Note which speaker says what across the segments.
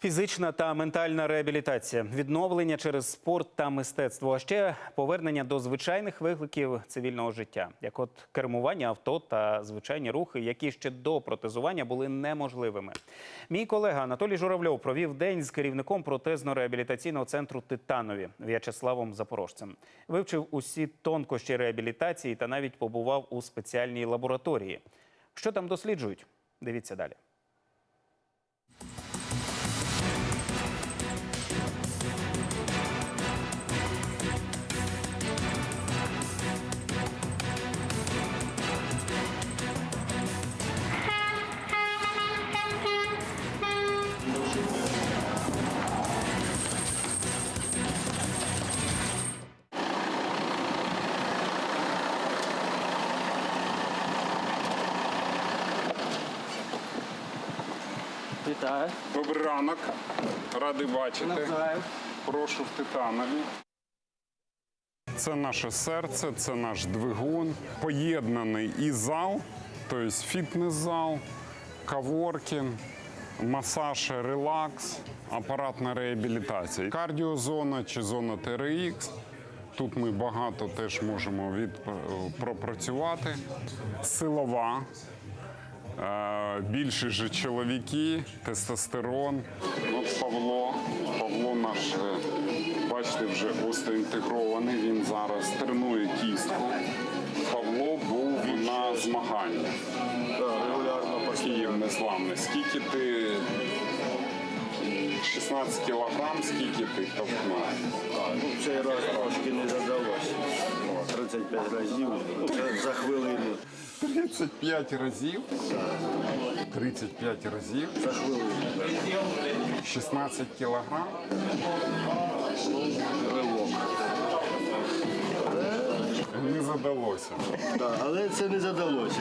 Speaker 1: Фізична та ментальна реабілітація, відновлення через спорт та мистецтво, а ще повернення до звичайних викликів цивільного життя, як от кермування авто та звичайні рухи, які ще до протезування були неможливими. Мій колега Анатолій Журавльов провів день з керівником протезно-реабілітаційного центру Титанові В'ячеславом Запорожцем. Вивчив усі тонкощі реабілітації та навіть побував у спеціальній лабораторії. Що там досліджують? Дивіться далі.
Speaker 2: Вітаю.
Speaker 3: Добрий ранок. Радий бачити. Прошу в титанові. Це наше серце, це наш двигун. Поєднаний і зал, тобто фітнес-зал, каворкінг, масаж, релакс, апаратна реабілітація. Кардіозона чи зона TRX. Тут ми багато теж можемо від, пропрацювати. Силова, Е, Більше же чоловіки, тестостерон. От Павло, Павло наш, е, бачите, вже остеінтегрований. Він зараз тренує кістку. Павло був на змаганнях.
Speaker 4: регулярно
Speaker 3: Київ незламний. Скільки ти 16 кілограм, скільки ти товкнув?
Speaker 4: Ну, цей раз трошки не задалося. 35 разів ну, за хвилину.
Speaker 3: 35 разів. 35 разів.
Speaker 4: За хвилину.
Speaker 3: 16 кілограм. Не задалося.
Speaker 4: Так, але це не задалося.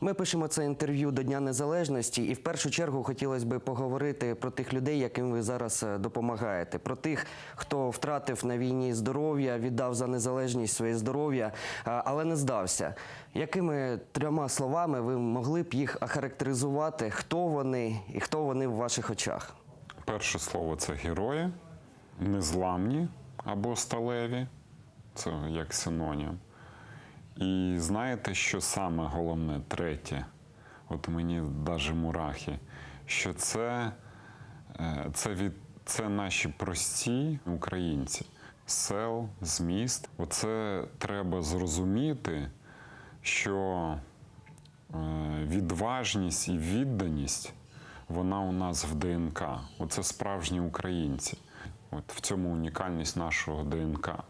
Speaker 2: Ми пишемо це інтерв'ю до Дня Незалежності, і в першу чергу хотілося б поговорити про тих людей, яким ви зараз е, допомагаєте, про тих, хто втратив на війні здоров'я, віддав за незалежність своє здоров'я, але не здався. Якими трьома словами ви могли б їх охарактеризувати, хто вони і хто вони в ваших очах?
Speaker 3: Перше слово це герої, незламні або сталеві, це як синонім. І знаєте, що саме головне, третє, от мені навіть мурахи, що це, е, це, від, це наші прості українці сел, з міст. Оце треба зрозуміти, що е, відважність і відданість вона у нас в ДНК. Оце справжні українці. От в цьому унікальність нашого ДНК.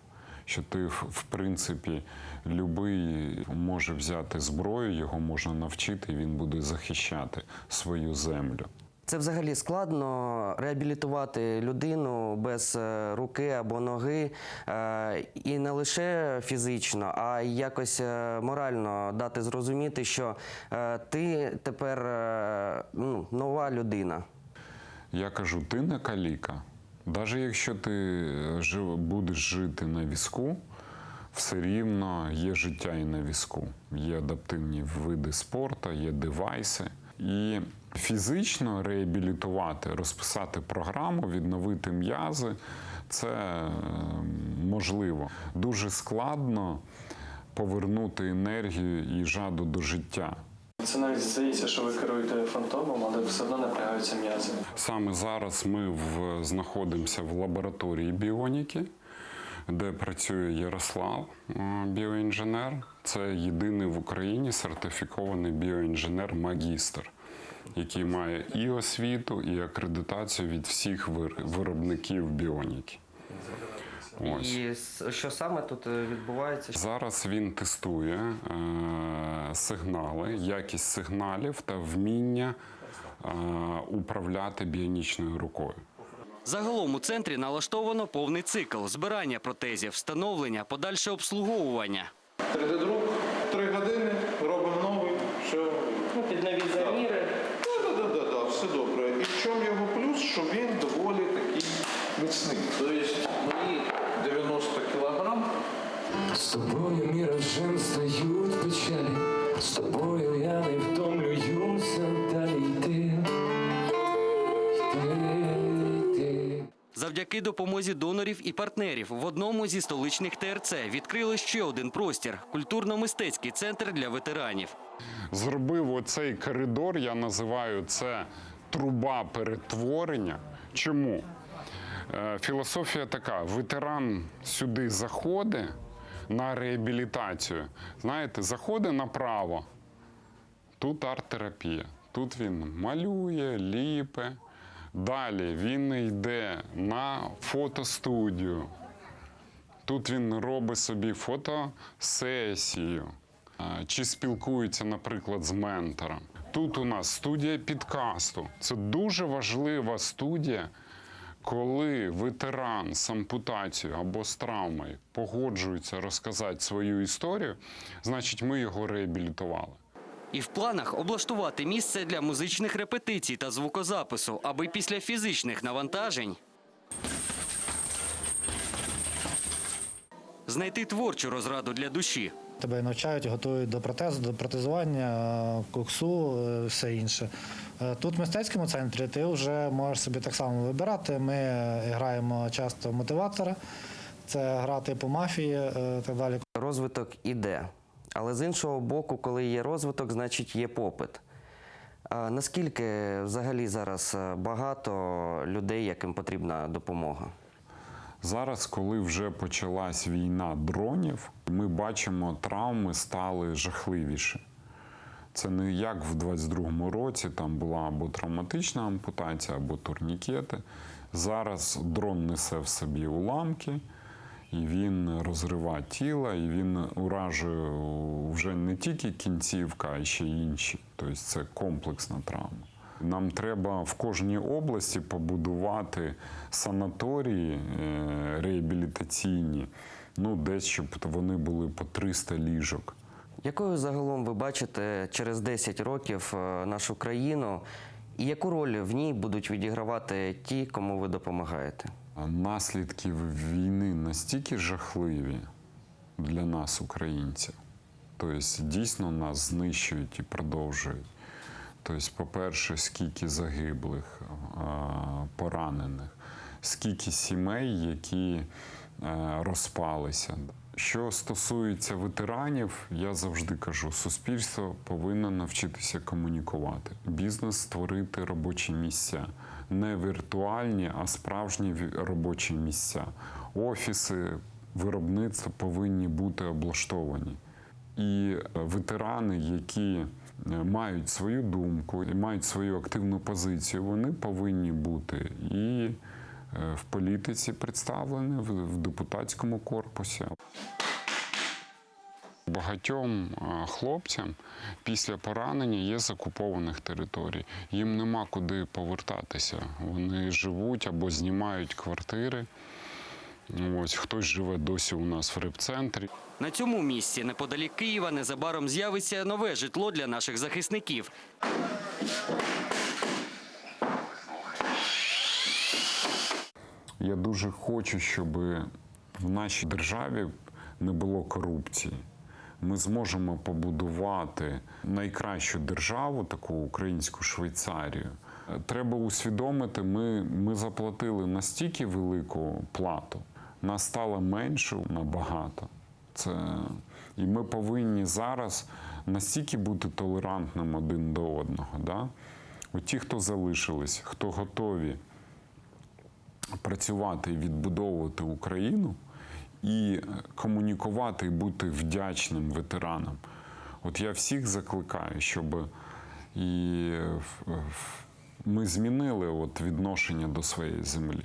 Speaker 3: Що ти, в принципі, любий може взяти зброю, його можна навчити, і він буде захищати свою землю.
Speaker 2: Це взагалі складно реабілітувати людину без е, руки або ноги, е, і не лише фізично, а й якось е, морально дати зрозуміти, що ти тепер ну, нова людина.
Speaker 3: Я кажу, ти не каліка. Навіть якщо ти жив- будеш жити на візку, все рівно є життя і на візку. Є адаптивні види спорту, є девайси. І фізично реабілітувати, розписати програму, відновити м'язи це е, можливо. Дуже складно повернути енергію і жаду до життя.
Speaker 5: Це навіть здається, що ви керуєте фантомом, але все одно напрягаються м'язи.
Speaker 3: Саме зараз ми в, знаходимося в лабораторії біоніки, де працює Ярослав, біоінженер. Це єдиний в Україні сертифікований біоінженер магістр, який має і освіту, і акредитацію від всіх вир- виробників біоніки. Ось.
Speaker 2: І що саме тут е, відбувається?
Speaker 3: Зараз він тестує е, сигнали, якість сигналів та вміння е, управляти біонічною рукою.
Speaker 6: Загалом у центрі налаштовано повний цикл збирання протезів, встановлення, подальше обслуговування.
Speaker 7: 3D-друк, 3 години, робимо новий, все.
Speaker 2: Ну, під нові заміри.
Speaker 7: Так, так, так, так, все добре. І в чому його плюс, що він доволі такий міцний. Тобто мої 90 кілограм
Speaker 8: С тобою миражем стають печалі,
Speaker 6: завдяки допомозі донорів і партнерів в одному зі столичних ТРЦ відкрили ще один простір культурно-мистецький центр для ветеранів.
Speaker 3: зробив оцей коридор, я називаю це труба перетворення. Чому? Е, Філософія така: ветеран сюди заходить на реабілітацію. Знаєте, заходить направо. Тут арт-терапія. Тут він малює, ліпе. Далі він йде на фотостудію. Тут він робить собі фотосесію чи спілкується, наприклад, з ментором. Тут у нас студія підкасту. Це дуже важлива студія, коли ветеран з ампутацією або з травмою погоджується розказати свою історію, значить, ми його реабілітували.
Speaker 6: І в планах облаштувати місце для музичних репетицій та звукозапису, аби після фізичних навантажень знайти творчу розраду для душі.
Speaker 9: Тебе навчають, готують до протезу, до протезування, коксу, е, все інше. Е, Тут в мистецькому центрі ти вже можеш собі так само вибирати. Ми е, граємо часто мотиватора, це гра типу мафії е, так далі.
Speaker 2: Розвиток іде. Але з іншого боку, коли є розвиток, значить є попит. Наскільки взагалі зараз е, багато людей, яким потрібна допомога?
Speaker 3: Зараз, коли вже почалась війна дронів, ми бачимо, травми стали жахливіші. Це не як в 22-му році, там була або травматична ампутація, або турнікети. Зараз дрон несе в собі уламки, і він розриває тіло, і він уражує вже не тільки кінцівка, а ще й інші. Тобто це комплексна травма. Нам треба в кожній області побудувати санаторії е, реабілітаційні, ну десь щоб вони були по 300 ліжок.
Speaker 2: Якою загалом ви бачите через 10 років е, нашу країну, і яку роль в ній будуть відігравати ті, кому ви допомагаєте?
Speaker 3: Наслідки війни настільки жахливі для нас, українців. Тобто, дійсно нас знищують і продовжують. Тобто, по-перше, скільки загиблих, поранених, скільки сімей, які е, розпалися. Що стосується ветеранів, я завжди кажу, суспільство повинно навчитися комунікувати. Бізнес створити робочі місця, не віртуальні, а справжні робочі місця. Офіси, виробництва повинні бути облаштовані. І е, ветерани, які е, мають свою думку і мають свою активну позицію, вони повинні бути і е, в політиці представлені, в в депутатському корпусі. Багатьом е, хлопцям після поранення є з окупованих територій. Їм нема куди повертатися. Вони живуть або знімають квартири. Ось хтось живе досі у нас в репцентрі.
Speaker 6: На цьому місці, неподалік Києва, незабаром з'явиться нове житло для наших захисників.
Speaker 3: Я дуже хочу, щоб в нашій державі не було корупції. Ми зможемо побудувати найкращу державу, таку українську Швейцарію. Треба усвідомити, ми, ми заплатили настільки велику плату, нас стало менше набагато. Це... І ми повинні зараз настільки бути толерантним один до одного. Да? От ті, хто залишились, хто готові працювати і відбудовувати Україну, і комунікувати і бути вдячним ветеранам. От я всіх закликаю, щоб і ми змінили от відношення до своєї землі.